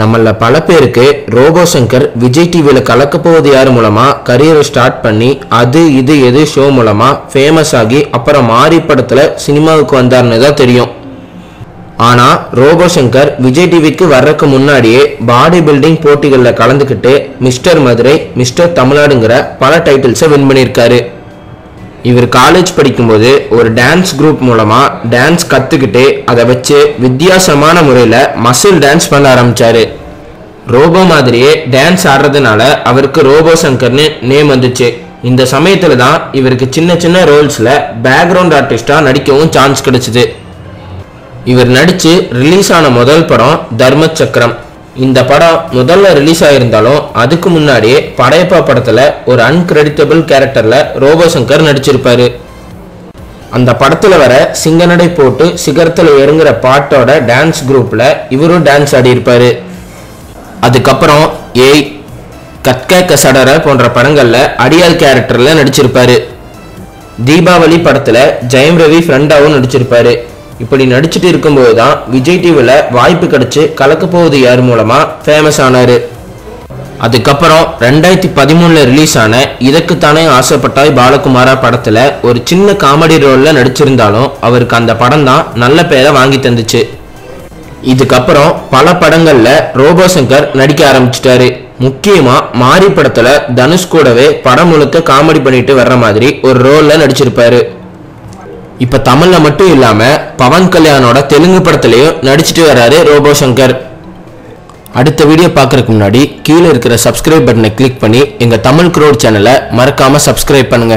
நம்மள பல பேருக்கு ரோபோ சங்கர் விஜய் டிவியில் கலக்க போவது யார் மூலமா? கரியரை ஸ்டார்ட் பண்ணி அது இது எது ஷோ மூலமா ஃபேமஸ் ஆகி அப்புறம் மாரி படத்தில் சினிமாவுக்கு வந்தார்னு தான் தெரியும். ஆனால் ரோபோ சங்கர் விஜய் டிவிக்கு வர்றதுக்கு முன்னாடியே பாடி பில்டிங் போட்டிகளில் கலந்துக்கிட்டு மிஸ்டர் மதுரை மிஸ்டர் தமிழ்நாடுங்கிற பல டைட்டில்ஸை வின் பண்ணியிருக்காரு. இவர் காலேஜ் படிக்கும்போது ஒரு டான்ஸ் குரூப் மூலமாக டான்ஸ் கற்றுக்கிட்டு அதை வச்சு வித்தியாசமான முறையில் மசில் டான்ஸ் பண்ண ஆரம்பித்தார் ரோபோ மாதிரியே டான்ஸ் ஆடுறதுனால அவருக்கு ரோபோ சங்கர்னு நேம் வந்துச்சு. இந்த சமயத்தில் தான் இவருக்கு சின்ன சின்ன ரோல்ஸில் பேக்ரவுண்ட் ஆர்டிஸ்டாக நடிக்கவும் சான்ஸ் கிடைச்சது. இவர் நடித்து ரிலீஸ் ஆன முதல் படம் தர்ம சக்கரம் இந்த படம் முதல்ல ரிலீஸ் ஆகியிருந்தாலும் அதுக்கு முன்னாடியே படையப்பா படத்தில் ஒரு அன்கிரெடிட்டபிள் கேரக்டரில் ரோபோசங்கர் நடிச்சிருப்பார். அந்த படத்தில் வர சிங்கநடை போட்டு சிகரத்தில் இறங்குற பாட்டோட டான்ஸ் குரூப்பில் இவரும் டான்ஸ் ஆடியிருப்பார். அதுக்கப்புறம் ஏய் கற்க சடர போன்ற படங்களில் அடியால் கேரக்டரில் நடிச்சிருப்பார். தீபாவளி படத்தில் ஜெயம் ரவி ஃப்ரெண்டாவும் நடிச்சிருப்பாரு. இப்படி நடிச்சுட்டு இருக்கும்போது தான் விஜய் டிவியில் வாய்ப்பு கிடச்சி கலக்க போவது யார் மூலமாக ஃபேமஸ் ஆனாரு. அதுக்கப்புறம் ரெண்டாயிரத்தி பதிமூணில் ரிலீஸ் ஆன இதற்குத்தானே ஆசைப்பட்டாய் பாலகுமாரா படத்தில் ஒரு சின்ன காமெடி ரோலில் நடிச்சிருந்தாலும் அவருக்கு அந்த படம் தான் நல்ல பேரை வாங்கி தந்துச்சு. இதுக்கப்புறம் பல படங்களில் ரோபோ சங்கர் நடிக்க ஆரம்பிச்சிட்டாரு. முக்கியமாக மாரி படத்தில் தனுஷ் கூடவே படம் முழுக்க காமெடி பண்ணிட்டு வர்ற மாதிரி ஒரு ரோலில் நடிச்சிருப்பாரு. இப்ப தமிழ்ல மட்டும் இல்லாம பவன் கல்யாணோட தெலுங்கு படத்துலையும் நடிச்சிட்டு வர்றாரு ரோபோ சங்கர். அடுத்த வீடியோ பார்க்கறதுக்கு முன்னாடி கீழே இருக்கிற சப்ஸ்கிரைப் பட்டனை கிளிக் பண்ணி எங்க தமிழ் குரோட் சேனலை மறக்காம சப்ஸ்கிரைப் பண்ணுங்க.